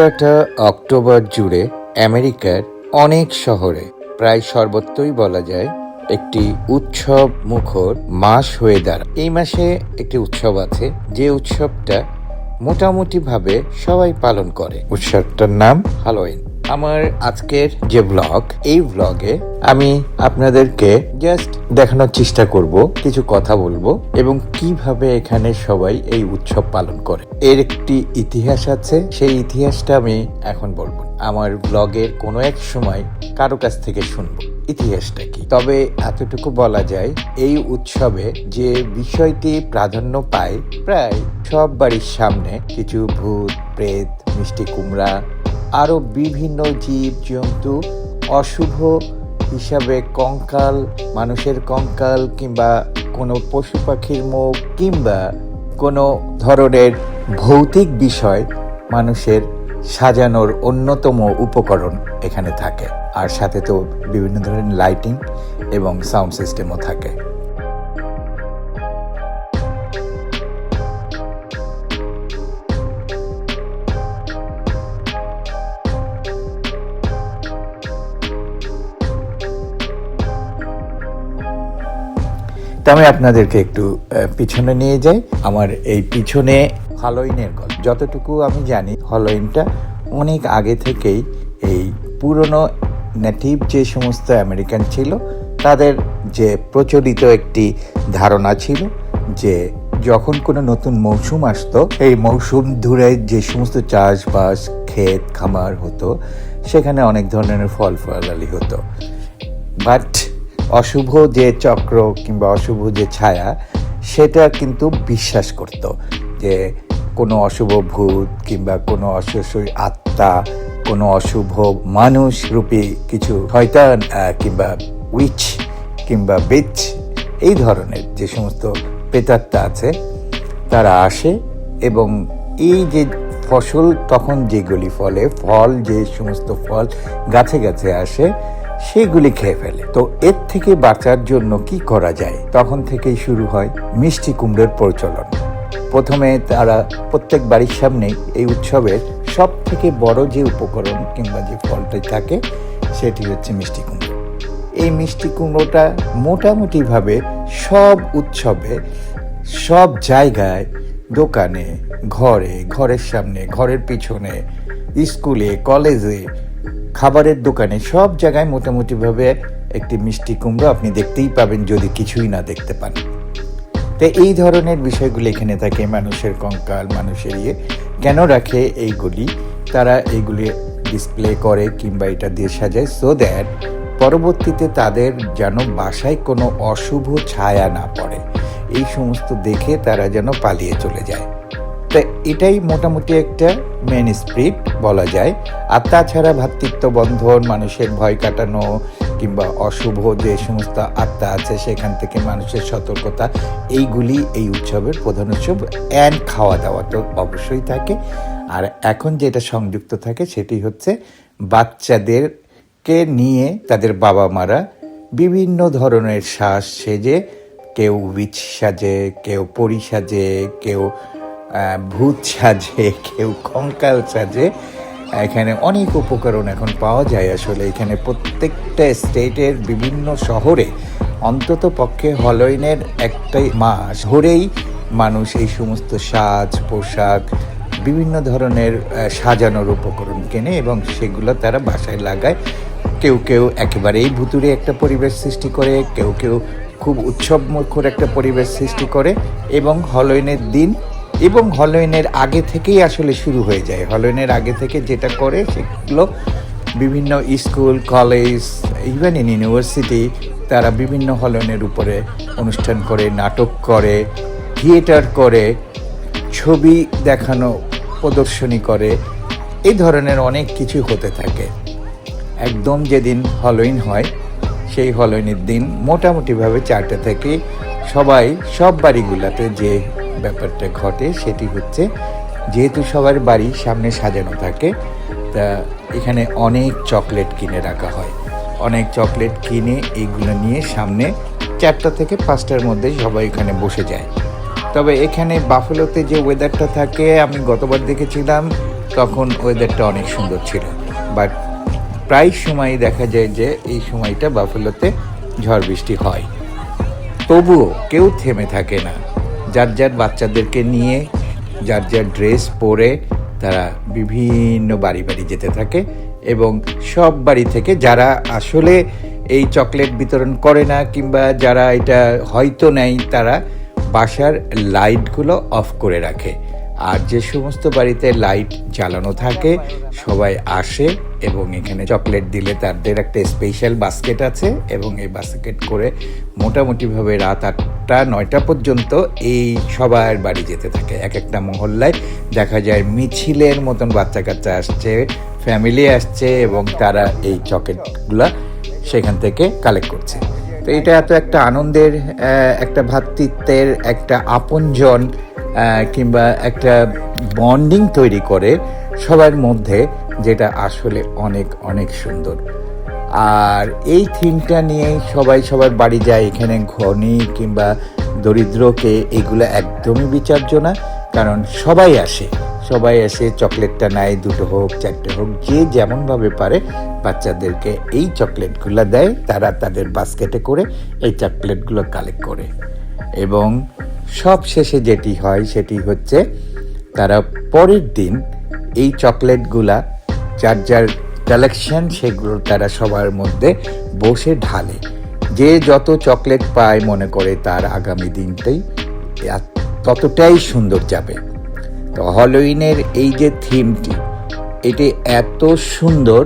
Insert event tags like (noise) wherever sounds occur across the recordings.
পুরাটা অক্টোবর জুড়ে আমেরিকার অনেক শহরে প্রায় সর্বত্রই বলা যায় একটি উৎসব মুখর মাস হয়ে দাঁড়ায়। এই মাসে একটি উৎসব আছে, যে উৎসবটা মোটামুটি ভাবে সবাই পালন করে। উৎসবটার নাম হ্যালোইন আমার আজকের যে ব্লগ এই ব্লগে আমি আপনাদেরকে জাস্ট দেখানোর চেষ্টা করব, কিছু কথা বলব এবং কীভাবে এখানে সবাই এই উৎসব পালন করে। এর একটি ইতিহাস আছে, সেই ইতিহাসটা আমি এখন বলব আমার ব্লগের কোনো এক সময় কারও কাছ থেকে শুনব। ইতিহাসটা কি? তবে এতটুকু বলা যায়, এই উৎসবে যে বিষয়টি প্রাধান্য পায়, প্রায় সব বাড়ির সামনে কিছু ভূত, প্রেত, মিষ্টি কুমড়া আরও বিভিন্ন জীব জন্তু অশুভ হিসাবে কঙ্কাল, মানুষের কঙ্কাল কিংবা কোনো পশু পাখির মুখ কিংবা কোনো ধরনের ভৌতিক বিষয় মানুষের সাজানোর অন্যতম উপকরণ এখানে থাকে। আর সাথে তো বিভিন্ন ধরনের লাইটিং এবং সাউন্ড সিস্টেমও থাকে। আমি আপনাদেরকে একটু পিছনে নিয়ে যাই। আমার এই পিছনে হলোইনের গল্প। যতটুকু আমি জানি, হলোইনটা অনেক আগে থেকেই এই পুরনো নেটিভ যে সমস্ত আমেরিকান ছিল, তাদের যে প্রচলিত একটি ধারণা ছিল যে যখন কোনো নতুন মৌসুম আসতো, এই মৌসুম ধরে যে সমস্ত চাষবাস, ক্ষেত খামার হতো, সেখানে অনেক ধরনের ফল ফলালি হতো। বাট অশুভ যে চক্র কিংবা অশুভ যে ছায়া, সেটা কিন্তু বিশ্বাস করত যে কোনো অশুভ ভূত কিংবা কোনো অশুভ আত্মা, কোনো অশুভ মানুষ রূপী কিছু শয়তান কিংবা উইচ কিংবা বিচ, এই ধরনের যে সমস্ত প্রেতাত্মা আছে, তারা আসে এবং এই যে ফসল তখন যেগুলি ফলে, ফল যে সমস্ত ফল গাছে গাছে আসে সেগুলি খেয়ে ফেলে। তো এর থেকে বাঁচার জন্য কি করা যায়? তখন থেকেই শুরু হয় মিষ্টি কুমড়োর প্রচলন। প্রথমে তারা প্রত্যেক বাড়ির সামনেই এই উৎসবের সব থেকে বড় যে উপকরণ কিংবা যে ফলটা থাকে, সেটি হচ্ছে মিষ্টি কুমড়ো। এই মিষ্টি কুমড়োটা মোটামুটিভাবে সব উৎসবে, সব জায়গায়, দোকানে, ঘরে, ঘরের সামনে, ঘরের পিছনে, স্কুলে, কলেজে খাবারের দোকানে সব জায়গায় মোটামুটিভাবে একটি মিষ্টি কুমড়ো আপনি দেখতেই পাবেন যদি কিছুই না দেখতে পান। তো এই ধরনের বিষয়গুলি এখানে থাকে, মানুষের কঙ্কাল, মানুষের ইয়ে। কেন রাখে এইগুলি? তারা এইগুলি ডিসপ্লে করে কিংবা এটা দিয়ে সাজায় সো দ্যাট পরবর্তীতে তাদের যেন বাসায় কোনো অশুভ ছায়া না পড়ে। এই সমস্ত দেখে তারা যেন পালিয়ে চলে যায়। তা এটাই মোটামুটি একটা মেন স্পিরিট বলা যায়। আর তাছাড়া ভ্রাতৃত্ব বন্ধন মানুষের ভয় কাটানো, কিংবা অশুভ যে সমস্ত আত্মা আছে, সেখান থেকে মানুষের সতর্কতা, এইগুলি এই উৎসবের প্রধান উৎসব অ্যান্ড খাওয়া দাওয়া তো অবশ্যই থাকে। আর এখন যেটা সংযুক্ত থাকে, সেটি হচ্ছে বাচ্চাদেরকে নিয়ে তাদের বাবা মারা বিভিন্ন ধরনের শ্বাস সেজে, কেউ উইচ সাজে, কেউ পরি সাজে, কেউ ভূত সাজে, কেউ কঙ্কাল সাজে। এখানে অনেক উপকরণ এখন পাওয়া যায় আসলে। এখানে প্রত্যেকটা স্টেটের বিভিন্ন শহরে, অন্তত পক্ষে হলোইনের একটাই মাস ধরেই মানুষ এই সমস্ত সাজ, পোশাক, বিভিন্ন ধরনের সাজানোর উপকরণ কেনে এবং সেগুলো তারা বাসায় লাগায়। কেউ কেউ একেবারেই ভুতুরে একটা পরিবেশ সৃষ্টি করে, কেউ কেউ খুব উৎসবমুখর একটা পরিবেশ সৃষ্টি করে এবং হলোইনের দিন এবং হলোইনের আগে থেকেই আসলে শুরু হয়ে যায়। হলোইনের আগে থেকে যেটা করে সেগুলো বিভিন্ন school, college even in university তারা বিভিন্ন হলোইনের উপরে অনুষ্ঠান করে, নাটক করে, থিয়েটার করে, ছবি দেখানো, প্রদর্শনী করে, এই ধরনের অনেক কিছু হতে থাকে। একদম যেদিন হলোইন হয়, সেই হলোইনের দিন মোটামুটিভাবে চারটে থেকে সবাই, সব বাড়িগুলোতে যে ব্যাপারটা ঘটে, সেটি হচ্ছে যেহেতু সবার বাড়ি সামনে সাজানো থাকে, তা এখানে অনেক চকলেট কিনে রাখা হয়। অনেক চকলেট কিনে এইগুলো নিয়ে সামনে চারটা থেকে পাঁচটার মধ্যে সবাই এখানে বসে যায়। তবে এখানে বাফেলোতে যে ওয়েদারটা থাকে, আমি গতবার দেখেছিলাম, তখন ওয়েদারটা অনেক সুন্দর ছিল। বাট প্রায় সময় দেখা যায় যে এই সময়টা বাফেলোতে ঝড় বৃষ্টি হয়। তবুও কেউ থেমে থাকে না। যার যার বাচ্চাদেরকে নিয়ে, যার যার ড্রেস পরে তারা বিভিন্ন বাড়ি বাড়ি যেতে থাকে এবং সব বাড়ি থেকে যারা আসলে এই চকলেট বিতরণ করে না কিংবা যারা এটা হয়তো নেয়, তারা বাসার লাইটগুলো অফ করে রাখে। আর যে সমস্ত বাড়িতে লাইট জ্বালানো থাকে, সবাই আসে এবং এখানে চকলেট দিলে তাদের একটা স্পেশাল বাস্কেট আছে এবং এই বাস্কেট করে মোটামুটিভাবে রাত আটটা, নয়টা পর্যন্ত এই সবার বাড়ি যেতে থাকে। এক একটা মহল্লায় দেখা যায় মিছিলের মতন বাচ্চা কাচ্চা আসছে ফ্যামিলি আসছে এবং তারা এই চকলেটগুলা সেখান থেকে কালেক্ট করছে। তো এটা এত একটা আনন্দের একটা ভ্রাতৃত্বের একটা আপনজন কিংবা একটা বন্ডিং তৈরি করে সবার মধ্যে যেটা আসলে অনেক অনেক সুন্দর। আর এই থিমটা নিয়েই সবাই সবার বাড়ি যায়, এখানে ঘনি কিংবা দরিদ্রকে এগুলো একদমই বিচার্য না, কারণ সবাই আসে। সবাই এসে চকলেটটা নেয়, দুটো হোক, চারটে হোক, যে যেমনভাবে পারে বাচ্চাদেরকে এই চকলেটগুলো দেয়, তারা তাদের বাস্কেটে করে এই চকলেটগুলো কালেক্ট করে। এবং সব শেষে যেটি হয় সেটি হচ্ছে তারা পরের দিন এই চকলেটগুলা যার যার কালেকশন সেগুলো তারা সবার মধ্যে বসে ঢালে। যে যত চকলেট পায় মনে করে তার আগামী দিনটাই ততটাই সুন্দর যাবে। তো হলোইনের এই যে থিমটি, এটি এত সুন্দর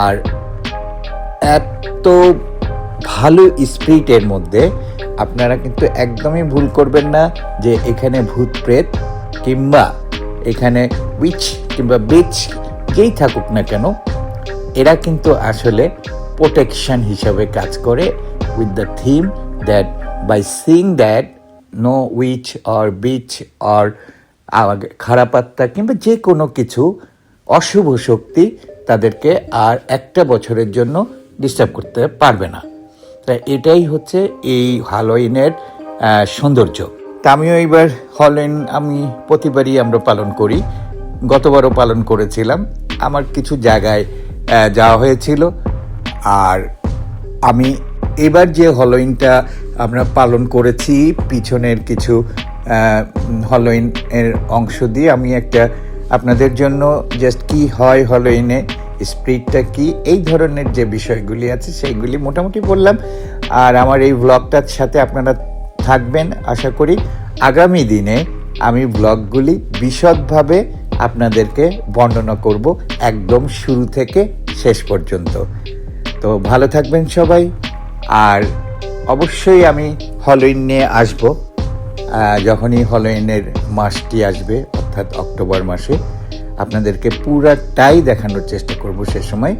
আর এত ভালো স্পিরিটের মধ্যে আপনারা কিন্তু একদমই ভুল করবেন না যে এখানে ভূত, প্রেত কিংবা এখানে উইচ কিংবা বিচ যেই থাকুক না কেন, এরা কিন্তু আসলে প্রোটেকশন হিসাবে কাজ করে with the theme that by sing that no witch or bitch or খারাপ আত্মা কিংবা যে কোনো কিছু অশুভ শক্তি তাদেরকে আর একটা বছরের জন্য ডিস্টার্ব করতে পারবে না। তা এটাই হচ্ছে এই হ্যালোইনের সৌন্দর্য। তা আমিও এইবার হলোইন আমি প্রতিবারই আমরা পালন করি। গতবারও পালন করেছিলাম। আমার কিছু জায়গায় যাওয়া হয়েছিল। আর আমি এবার যে হলোইনটা আমরা পালন করেছি, পিছনের কিছু হলোইন এর অংশ দিয়ে আমি একটা আপনাদের জন্য জাস্ট কি হয় হলোইনে স্প্রিটটা কি? এই ধরনের যে বিষয়গুলি আছে, সেইগুলি মোটামুটি বললাম। আর আমার এই ব্লগটার সাথে আপনারা থাকবেন, আশা করি। আগামী দিনে আমি ব্লগগুলি বিশদভাবে আপনাদেরকে বর্ণনা করব একদম শুরু থেকে শেষ পর্যন্ত। তো ভালো থাকবেন সবাই। আর অবশ্যই আমি হলোইন নিয়ে আসব। যখনই হলোইনের মাসটি আসবে, অর্থাৎ অক্টোবর মাসে। আপনাদেরকে পুরাটাই দেখানোর চেষ্টা করব সে সময়।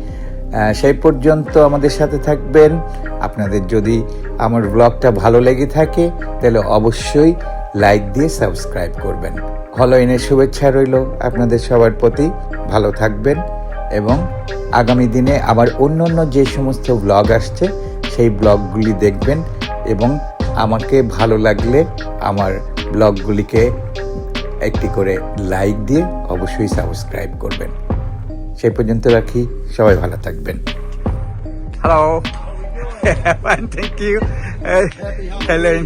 সেই পর্যন্ত আমাদের সাথে থাকবেন। আপনাদের যদি আমার ব্লগটা ভালো লেগে থাকে, তাহলে অবশ্যই লাইক দিয়ে সাবস্ক্রাইব করবেন। হলোইনের শুভেচ্ছা রইল আপনাদের সবার প্রতি। ভালো থাকবেন এবং আগামী দিনে আবার অন্য অন্য যে সমস্ত ব্লগ আসছে, সেই ব্লগগুলি দেখবেন এবং আমাকে ভালো লাগলে আমার ব্লগগুলিকে একটি করে লাইক দিয়ে অবশ্যই সাবস্ক্রাইব করবেন। সেই পর্যন্ত রাখি সবাই ভালো থাকবেন। Hello thank you Helen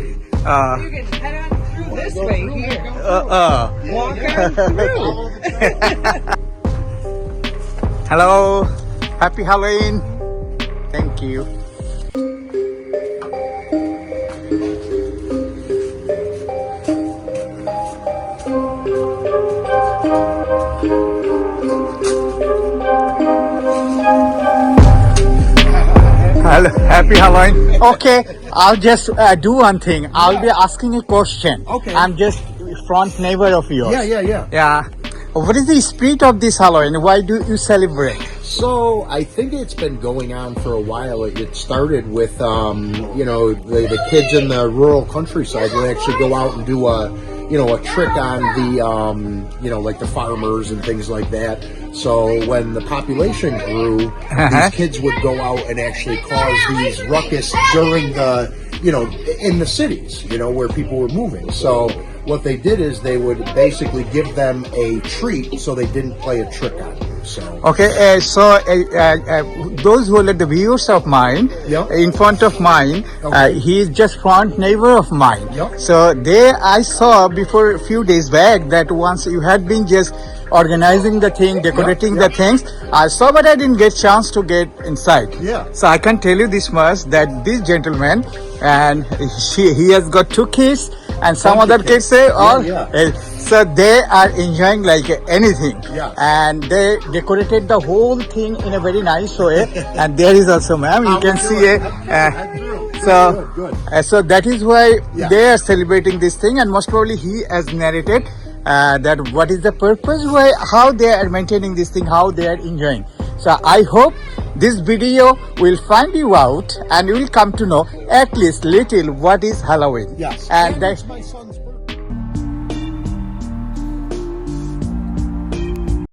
hello happy Halloween thank you Hello, happy Halloween. Okay, I'll just uh, do one thing. I'll be asking a question. Okay. I'm just front neighbor of yours. Yeah, yeah, yeah. Yeah. What is the spirit of this Halloween? Why do you celebrate? So I think it's been going on for a while. It it started with, um, you know, the, the kids in the rural countryside would actually go out and do a, you know, a trick on the, um, you know, like the farmers and things like that. So when the population grew, Uh-huh. these kids would go out and actually cause these ruckus during the, you know, in the cities, you know, where people were moving. So what they did is they would basically give them a treat so they didn't play a trick on you. So Okay, uh, so uh, uh, uh, those who are the viewers of mine, Yeah. in front of mine, Okay. he is just front neighbor of mine. Yeah. So there I saw before a few days back that once you had been just organizing the thing, decorating the yeah. things. I saw, but I didn't get chance to get inside. Yeah. So I can tell you this much that this gentleman and she, he has got two kids and some other kids say Yeah, yeah. uh, so they are enjoying like anything. Yes. And they decorated the whole thing in a very nice way. (laughs) and there is also, ma'am, you can see a. Head Uh, so, Good, good. uh, so that is why Yeah. they are celebrating this thing, and most probably he has narrated uh, that what is the purpose, why, how they are maintaining this thing, how they are enjoying. So I hope this video will find you out, and you will come to know at least little what is Halloween. Yes. and that, it's my son's.